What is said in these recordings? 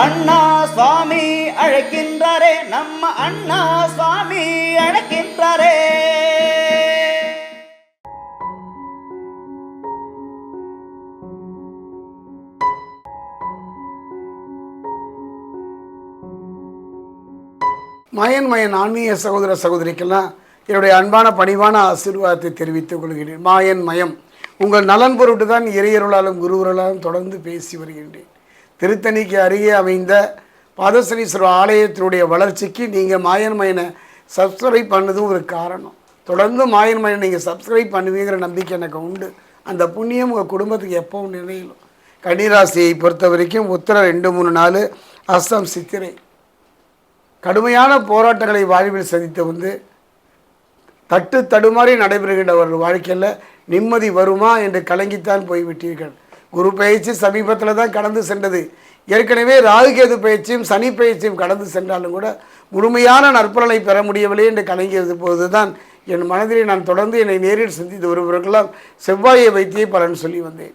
அண்ணா சுவாமி அழைக்கின்றாரே நம்ம அண்ணா சுவாமி அழைக்கின்றாரே. மயன் மயன் ஆன்மீக சகோதர சகோதரிக்கெல்லாம் என்னுடைய அன்பான பணிவான ஆசீர்வாதத்தை தெரிவித்துக் கொள்கிறேன். மாயன் மயம் உங்கள் நலன் பொருட்டு தான் இறையருளாலும் குருவர்களாலும் தொடர்ந்து பேசி வருகின்றேன். திருத்தணிக்கு அருகே அமைந்த பாதசனீஸ்வரர் ஆலயத்தினுடைய வளர்ச்சிக்கு நீங்கள் மாயன் மயனை சப்ஸ்கிரைப் பண்ணதும் ஒரு காரணம். தொடர்ந்து மாயன் மயனை நீங்கள் சப்ஸ்கிரைப் பண்ணுவீங்கிற நம்பிக்கை எனக்கு உண்டு. அந்த புண்ணியம் உங்கள் குடும்பத்துக்கு எப்போவும் நினைலும் கன்னிராசியை பொறுத்த வரைக்கும் உத்தர ரெண்டு மூணு நாலு அஸ்தம் சித்திரை. கடுமையான போராட்டங்களை வாழ்வில் சந்தித்து வந்து தட்டு தடுமாறி நடைபெறுகின்ற ஒரு வாழ்க்கையில் நிம்மதி வருமா என்று கலங்கித்தான் போய்விட்டீர்கள். குரு பயிற்சி சமீபத்தில் தான் கடந்து சென்றது. ஏற்கனவே ராகுகேது பயிற்சியும் சனி பயிற்சியும் கடந்து சென்றாலும் கூட முழுமையான நற்பலனை பெற முடியவில்லை என்று கலங்கியது போது தான் என் மனதிலே நான் தொடர்ந்து என்னை நேரில் சந்தித்து வருபவர்களால் செவ்வாயை வைத்தியே பலன் சொல்லி வந்தேன்.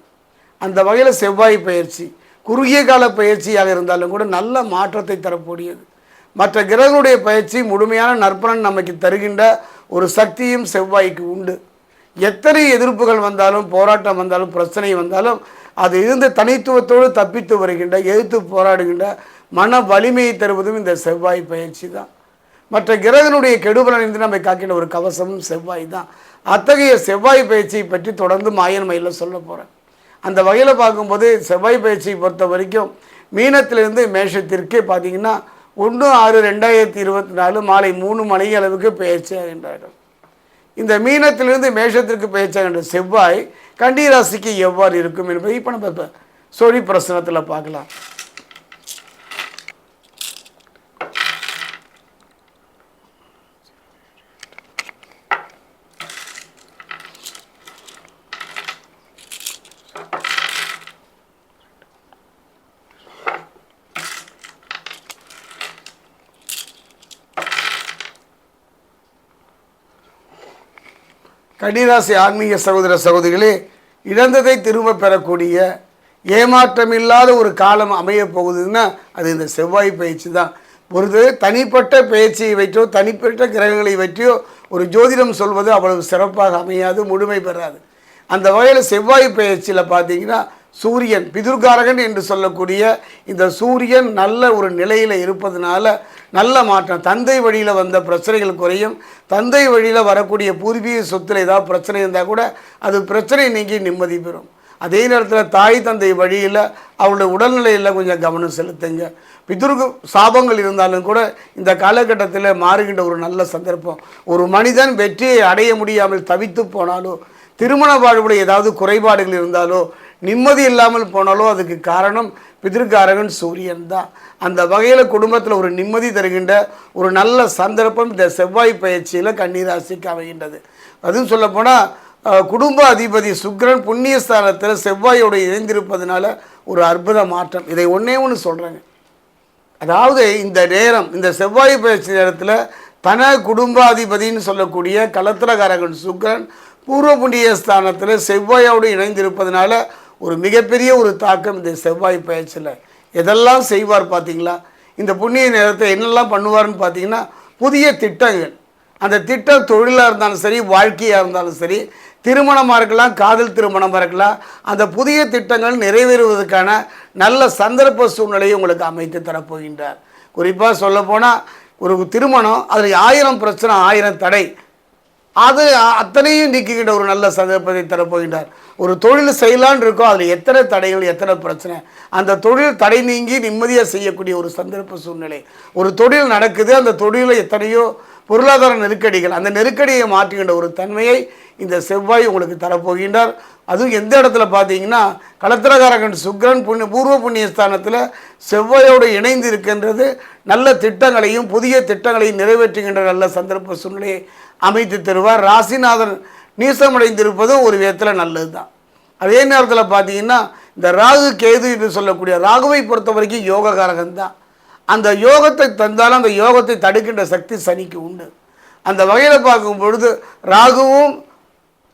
அந்த வகையில் செவ்வாய் பயிற்சி குறுகிய கால பயிற்சியாக இருந்தாலும் கூட நல்ல மாற்றத்தை தரக்கூடியது. மற்ற கிரகங்களுடைய பயிற்சி முழுமையான நற்பலன் நமக்கு தருகின்ற ஒரு சக்தியும் செவ்வாய்க்கு உண்டு. எத்தனை எதிர்ப்புகள் வந்தாலும் போராட்டம் வந்தாலும் பிரச்சனை வந்தாலும் அது இருந்த தனித்துவத்தோடு தப்பித்து வருகின்ற எதிர்த்து போராடுகின்ற மன வலிமையை தருவதும் இந்த செவ்வாய் பயிற்சி தான். மற்ற கிரகனுடைய கெடுபலனிருந்து நம்மை காக்கின்ற ஒரு கவசமும் செவ்வாய் தான். அத்தகைய செவ்வாய் பயிற்சியை பற்றி தொடர்ந்து மாயன் மயிலில் சொல்ல போகிறேன் அந்த வகையில் பார்க்கும்போது செவ்வாய் பயிற்சியை பொறுத்த வரைக்கும் மீனத்திலிருந்து மேஷத்திற்கு பார்த்தீங்கன்னா ஒன்று ஆறு ரெண்டாயிரத்தி இருபத்தி நாலு மாலை மூணு மணி அளவுக்கு பயிற்சி ஆகின்றார்கள். இந்த மீனத்திலிருந்து மேஷத்திற்கு பயிற்சியாகின்ற செவ்வாய் கண்டி ராசிக்கு எவ்வாறு இருக்கும் என்பதை இப்போ நம்ம இப்போ பிரசனத்தில் பார்க்கலாம். கன்னிராசி ஆன்மீக சகோதர சகோதரிகளே இழந்ததை திரும்ப பெறக்கூடிய ஏமாற்றமில்லாத ஒரு காலம் அமையப் போகுதுன்னா அது இந்த செவ்வாய் பயிற்சி தான். ஒரு தனிப்பட்ட பயிற்சியை வைத்தோ தனிப்பட்ட கிரகங்களை வைத்தியோ ஒரு ஜோதிடம் சொல்வது அவ்வளவு சிறப்பாக அமையாது முழுமை பெறாது. அந்த வகையில் செவ்வாய் பயிற்சியில் பார்த்தீங்கன்னா சூரியன் பிதுர்காரகன் என்று சொல்லக்கூடிய இந்த சூரியன் நல்ல ஒரு நிலையில் இருப்பதனால நல்ல மாற்றம். தந்தை வழியில் வந்த பிரச்சனைகள் குறையும். தந்தை வழியில் வரக்கூடிய பூர்வீக சொத்தில் ஏதாவது பிரச்சனை இருந்தால் கூட அது பிரச்சனை நீங்கி நிம்மதி பெறும். அதே நேரத்தில் தாய் தந்தை வழியில் அவருடைய உடல்நிலையில் கொஞ்சம் கவனம் செலுத்துங்க. பிதுர்கு சாபங்கள் இருந்தாலும் கூட இந்த காலகட்டத்தில் மாறுகின்ற ஒரு நல்ல சந்தர்ப்பம். ஒரு மனிதன் வெற்றியை அடைய முடியாமல் தவித்து போனாலோ திருமண வாழ்வுடைய ஏதாவது குறைபாடுகள் இருந்தாலோ நிம்மதி இல்லாமல் போனாலோ அதுக்கு காரணம் பிதிர்காரகன் சூரியன் தான். அந்த வகையில் குடும்பத்தில் ஒரு நிம்மதி தருகின்ற ஒரு நல்ல சந்தர்ப்பம் இந்த செவ்வாய் பயிற்சியில் கன்னிராசிக்கு அமைகின்றது. அதுவும் சொல்லப்போனால் குடும்ப அதிபதி சுக்கிரன் புண்ணியஸ்தானத்தில் செவ்வாயோடு இணைந்திருப்பதனால ஒரு அற்புத மாற்றம். இதை ஒன்றே ஒன்று சொல்கிறேங்க அதாவது இந்த நேரம் இந்த செவ்வாய் பயிற்சி நேரத்தில் தன குடும்பாதிபதினு சொல்லக்கூடிய கலத்திரகாரகன் சுக்ரன் பூர்வ புண்ணிய ஸ்தானத்தில் செவ்வாயோடு இணைந்திருப்பதனால ஒரு மிகப்பெரிய ஒரு தாக்கம் இந்த செவ்வாய் பயிற்சியில் எதெல்லாம் செய்வார் பார்த்தீங்களா இந்த புண்ணிய நேரத்தை என்னெல்லாம் பண்ணுவார்னு பார்த்தீங்கன்னா புதிய திட்டங்கள். அந்த திட்டம் தொழிலாக இருந்தாலும் சரி வாழ்க்கையாக இருந்தாலும் சரி திருமணமாக இருக்கலாம் காதல் திருமணமாக இருக்கலாம் அந்த புதிய திட்டங்கள் நிறைவேறுவதற்கான நல்ல சந்தர்ப்ப சூழ்நிலையை உங்களுக்கு அமைத்து தரப்போகின்றார். குறிப்பாக சொல்லப்போனால் ஒரு திருமணம் அதில் ஆயிரம் பிரச்சனை ஆயிரம் தடை. அது அத்தனையும் நீக்குகின்ற ஒரு நல்ல சந்தர்ப்பத்தை தரப்போகின்றார். ஒரு தொழில் செய்யலான்னு இருக்கோ அதில் எத்தனை தடைகள் எத்தனை பிரச்சனை அந்த தொழில் தடை நீங்கி நிம்மதியாக செய்யக்கூடிய ஒரு சந்தர்ப்ப சூழ்நிலை. ஒரு தொழில் நடக்குது அந்த தொழிலில் எத்தனையோ பொருளாதார நெருக்கடிகள் அந்த நெருக்கடியை மாற்றுகின்ற ஒரு தன்மையை இந்த செவ்வாய் உங்களுக்கு தரப்போகின்றார். அதுவும் எந்த இடத்துல பார்த்தீங்கன்னா களத்திரகாரகன் சுக்கிரன் புண்ணிய பூர்வ புண்ணியஸ்தானத்தில் செவ்வாயோடு இணைந்து இருக்கின்றது நல்ல திட்டங்களையும் புதிய திட்டங்களையும் நிறைவேற்றுகின்ற நல்ல சந்தர்ப்ப சூழ்நிலையை அமைத்து தருவார். ராசிநாதன் நீசமடைந்திருப்பதும் ஒரு விதத்தில் நல்லது தான் அதே நேரத்தில் பார்த்தீங்கன்னா இந்த ராகு கேது என்று சொல்லக்கூடிய ராகுவை பொறுத்த வரைக்கும் யோககாரகன் தான் அந்த யோகத்தை தந்தாலும் அந்த யோகத்தை தடுக்கின்ற சக்தி சனிக்கு உண்டு. அந்த வகையில் பார்க்கும் பொழுது ராகுவும்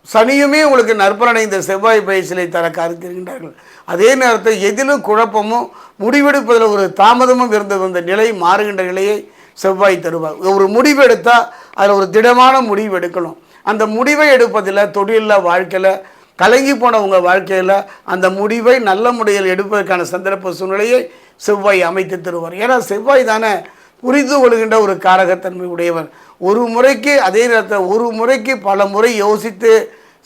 சனியுமே உங்களுக்கு நற்பலனை இந்த செவ்வாய் பயிற்சியை தர கருத்திருக்கின்றார்கள் அதே நேரத்தில் எதிலும் குழப்பமும் முடிவெடுப்பதில் ஒரு தாமதமும் இருந்த வந்த நிலை மாறுகின்ற நிலையை செவ்வாய் தருவார். ஒரு முடிவு எடுத்தால் அதில் ஒரு திடமான முடிவு எடுக்கணும். அந்த முடிவை எடுப்பதில் தொழிலில் வாழ்க்கையில் கலங்கி போன உங்கள் வாழ்க்கையில் அந்த முடிவை நல்ல முறையில் எடுப்பதற்கான சந்தர்ப்ப சூழ்நிலையை செவ்வாய் அமைத்து தருவார். ஏன்னா செவ்வாய் தானே புரிந்து கொள்கின்ற ஒரு காரகத்தன்மை உடையவர். ஒரு முறைக்கு அதே நேரத்தில் ஒரு முறைக்கு பல முறை யோசித்து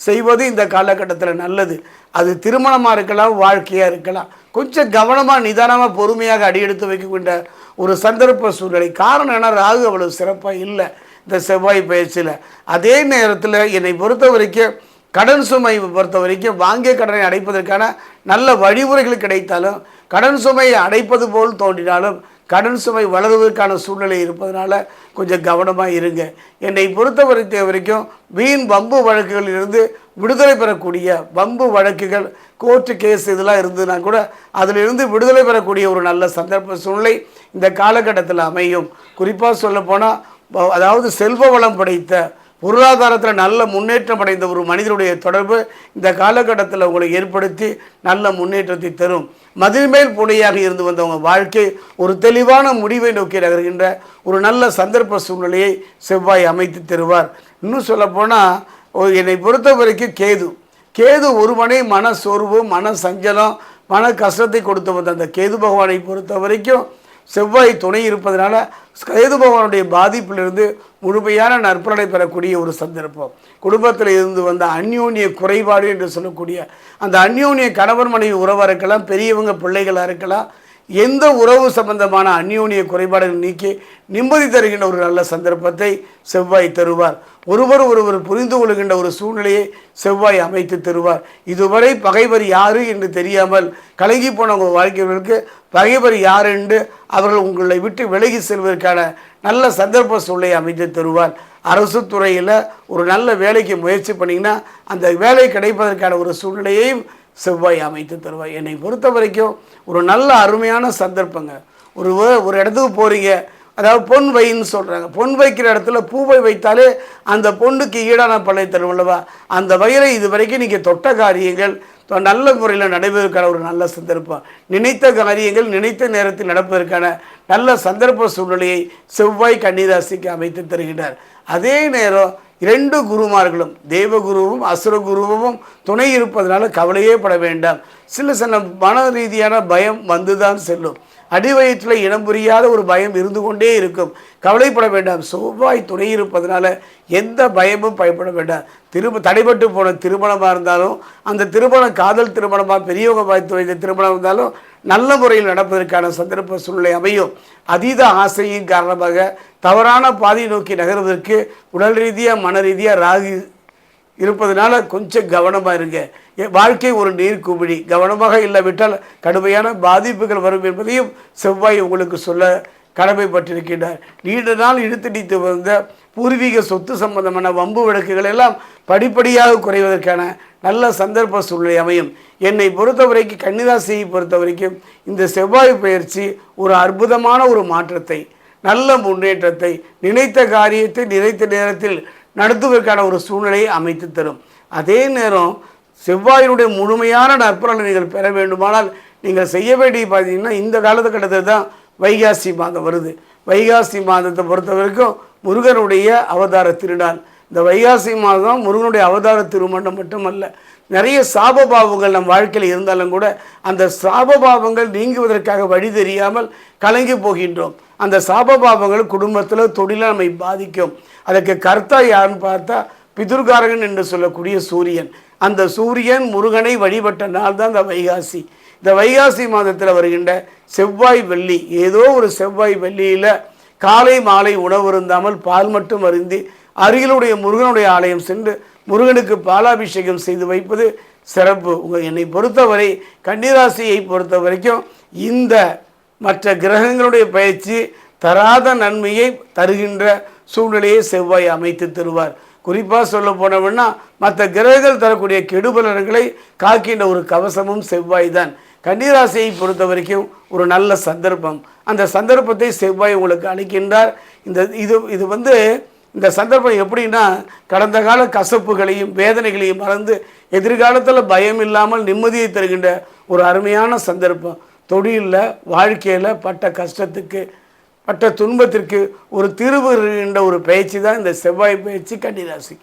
செய்வது இந்த காலகட்டத்தில் நல்லது. அது திருமணமாக இருக்கலாம் வாழ்க்கையாக இருக்கலாம். கொஞ்சம் கவனமாக நிதானமாக பொறுமையாக அடியெடுத்து வைக்கின்ற ஒரு சந்தர்ப்ப சூழ்நிலை. காரணம் என்ன ராகு அவ்வளவு சிறப்பாக இல்லை இந்த செவ்வாய் பயிற்சியில். அதே நேரத்தில் என்னை பொறுத்த வரைக்கும் கடன் சுமை பொறுத்த வரைக்கும் வாங்கிய கடனை அடைப்பதற்கான நல்ல வழிமுறைகள் கிடைத்தாலும் கடன் சுமையை அடைப்பது போல் தோன்றினாலும் கடன் சுமை வளருவதற்கான சூழ்நிலை இருப்பதனால கொஞ்சம் கவனமாக இருங்க. என்னை பொறுத்த வரைத்த வரைக்கும் வீண் வம்பு வழக்குகளிலிருந்து விடுதலை பெறக்கூடிய வம்பு வழக்குகள் கோர்ட்டு கேஸ் இதெல்லாம் இருந்ததுன்னா கூட அதிலிருந்து விடுதலை பெறக்கூடிய ஒரு நல்ல சந்தர்ப்ப சூழ்நிலை இந்த காலகட்டத்தில் அமையும். குறிப்பாக சொல்லப்போனால் அதாவது செல்வ வளம் படைத்த பொருளாதாரத்தில் நல்ல முன்னேற்றம் அடைந்த ஒரு மனிதனுடைய தொடர்பு இந்த காலகட்டத்தில் உங்களை ஏற்படுத்தி நல்ல முன்னேற்றத்தை தரும். மதில்மேல் புனையாக இருந்து வந்தவங்க வாழ்க்கை ஒரு தெளிவான முடிவை நோக்கி நகர்கின்ற ஒரு நல்ல சந்தர்ப்ப சூழ்நிலையை செவ்வாய் அமைத்து தருவார். இன்னும் சொல்லப்போனால் என்னை பொறுத்த வரைக்கும் கேது. கேது ஒருவனை மன சோர்வு மன சஞ்சலம் மன கஷ்டத்தை கொடுத்து வந்த அந்த கேது பகவானை பொறுத்த வரைக்கும் செவ்வாய் துணை இருப்பதனால கேது பகவானுடைய பாதிப்பிலிருந்து முழுமையான நற்பலனை பெறக்கூடிய ஒரு சந்தர்ப்பம். குடும்பத்தில் இருந்து வந்த அந்யோன்ய குறைபாடு என்று சொல்லக்கூடிய அந்த அந்யோன்ய கணவன் மனைவி உறவாக இருக்கலாம் பெரியவங்க பிள்ளைகளாக இருக்கலாம் எந்த உறவு சம்பந்தமான அந்யோனிய குறைபாடுகள் நீக்கி நிம்மதி தருகின்ற ஒரு நல்ல சந்தர்ப்பத்தை செவ்வாய் தருவார். ஒருவர் ஒருவர் புரிந்து கொள்கின்ற ஒரு சூழ்நிலையை செவ்வாய் அமைத்து தருவார். இதுவரை பகைவர் யாரு என்று தெரியாமல் கலங்கி போன உங்கள் வாழ்க்கைகளுக்கு பகைவர் யார் என்று அவர்கள் உங்களை விட்டு விலகி செல்வதற்கான நல்ல சந்தர்ப்ப சூழ்நிலையை அமைத்து தருவார். அரசு துறையில் ஒரு நல்ல வேலைக்கு முயற்சி பண்ணிங்கன்னா அந்த வேலை கிடைப்பதற்கான ஒரு சூழ்நிலையையும் செவ்வாய் அமைத்து தருவாய். என்னை பொறுத்த வரைக்கும் ஒரு நல்ல அருமையான சந்தர்ப்பங்க. ஒரு ஒரு இடத்துக்கு போகிறீங்க அதாவது பொன் வைன்னு சொல்கிறாங்க பொன் வைக்கிற இடத்துல பூவை வைத்தாலே அந்த பொண்ணுக்கு ஈடான பழை தரும் அல்லவா? அந்த வயலை இது வரைக்கும் நீங்கள் தொட்ட காரியங்கள் நல்ல முறையில் நடைபெறுவதற்கான ஒரு நல்ல சந்தர்ப்பம். நினைத்த காரியங்கள் நினைத்த நேரத்தில் நடப்பதற்கான நல்ல சந்தர்ப்ப சூழ்நிலையை செவ்வாய் கன்னிராசிக்கு அமைத்து தருகிறார். அதே நேரம் இரண்டு குருமார்களும் தேவகுருவும் அசுரகுருவும் துணை இருப்பதனால கவலையே பட வேண்டாம். சில சில மன ரீதியான பயம் வந்துதான் செல்லும். அடிவயிற்றில் இனம் புரியாத ஒரு பயம் இருந்து கொண்டே இருக்கும். கவலைப்பட வேண்டாம். செவ்வாய் துணை இருப்பதனால எந்த பயமும் பயப்பட வேண்டாம். திரும்ப தடைபட்டு போன திருமணமாக இருந்தாலும் அந்த திருமணம் காதல் திருமணமாக பெரியவங்க பார்த்து வைத்த திருமணம் இருந்தாலும் நல்ல முறையில் நடப்பதற்கான சந்தர்ப்ப சூழ்நிலை அமையும். அதீத ஆசையின் காரணமாக தவறான பாதையை நோக்கி நகர்வதற்கு உடல் ரீதியாக மன ரீதியாக ராகு இருப்பதனால கொஞ்சம் கவனமாக இருங்க. வாழ்க்கை ஒரு நீர்க்குமிழி கவனமாக இல்லாவிட்டால் கடுமையான பாதிப்புகள் வரும் என்பதையும் செவ்வாய் உங்களுக்கு சொல்ல கடமைப்பட்டிருக்கின்றார். நீண்ட நாள் இழுத்தடித்து வந்த பூர்வீக சொத்து சம்பந்தமான வம்பு வழக்குகள் எல்லாம் படிப்படியாக குறைவதற்கான நல்ல சந்தர்ப்ப சூழ்நிலை அமையும். என்னை பொறுத்தவரைக்கும் கன்னிராசியை பொறுத்த வரைக்கும் இந்த செவ்வாய் பயிற்சி ஒரு அற்புதமான ஒரு மாற்றத்தை நல்ல முன்னேற்றத்தை நினைத்த காரியத்தை நினைத்த நேரத்தில் நடத்துவதற்கான ஒரு சூழ்நிலையை அமைத்து தரும். அதே நேரம் செவ்வாயினுடைய முழுமையான நற்பலனை நீங்கள் பெற வேண்டுமானால் நீங்கள் செய்ய வேண்டிய பார்த்தீங்கன்னா இந்த காலத்துக்கட்டத்தில் தான் வைகாசி மாதம் வருது. வைகாசி மாதத்தை பொறுத்த வரைக்கும் முருகனுடைய அவதார திருநாள். இந்த வைகாசி மாதம் முருகனுடைய அவதார திருமணம் மட்டுமல்ல நிறைய சாபபாவங்கள் நம் வாழ்க்கையில் இருந்தாலும் கூட அந்த சாபபாவங்கள் நீங்குவதற்காக வழி தெரியாமல் கலங்கி போகின்றோம். அந்த சாபபாவங்கள் குடும்பத்தில் தொழிலை நம்மை பாதிக்கும். அதற்கு கர்த்தா யாருன்னு பார்த்தா பிதுர்காரகன் என்று சொல்லக்கூடிய சூரியன். அந்த சூரியன் முருகனை வழிபட்ட நாள் தான் இந்த வைகாசி. இந்த வைகாசி மாதத்தில் வருகின்ற செவ்வாய் வெள்ளி. ஏதோ ஒரு செவ்வாய் வெள்ளியில் காலை மாலை உணவு இருந்தாமல் பால் மட்டும் அருந்தி அருகிலுடைய முருகனுடைய ஆலயம் சென்று முருகனுக்கு பாலாபிஷேகம் செய்து வைப்பது சிறப்பு. உங்கள் என்னை பொறுத்தவரை கன்னிராசியை பொறுத்த வரைக்கும் இந்த மற்ற கிரகங்களுடைய பயிற்சி தராத நன்மையை தருகின்ற சூழ்நிலையை செவ்வாய் அமைத்து தருவார். குறிப்பாக சொல்ல போனோம்னா மற்ற கிரகங்கள் தரக்கூடிய கெடுபலன்களை காக்கின்ற ஒரு கவசமும் செவ்வாய் தான். கன்னிராசியை பொறுத்த வரைக்கும் ஒரு நல்ல சந்தர்ப்பம். அந்த சந்தர்ப்பத்தை செவ்வாய் உங்களுக்கு அளிக்கின்றார். இந்த இது இது வந்து இந்த சந்தர்ப்பம் எப்படின்னா கடந்த கால கசப்புகளையும் வேதனைகளையும் மறந்து எதிர்காலத்தில் பயம் இல்லாமல் நிம்மதியை தருகின்ற ஒரு அருமையான சந்தர்ப்பம். தொழிலில் வாழ்க்கையில் பட்ட கஷ்டத்துக்கு மற்ற துன்பத்திற்கு ஒரு தீர்வு என்ற ஒரு பயிற்சி தான் இந்த செவ்வாய் பயிற்சி கன்னிராசி.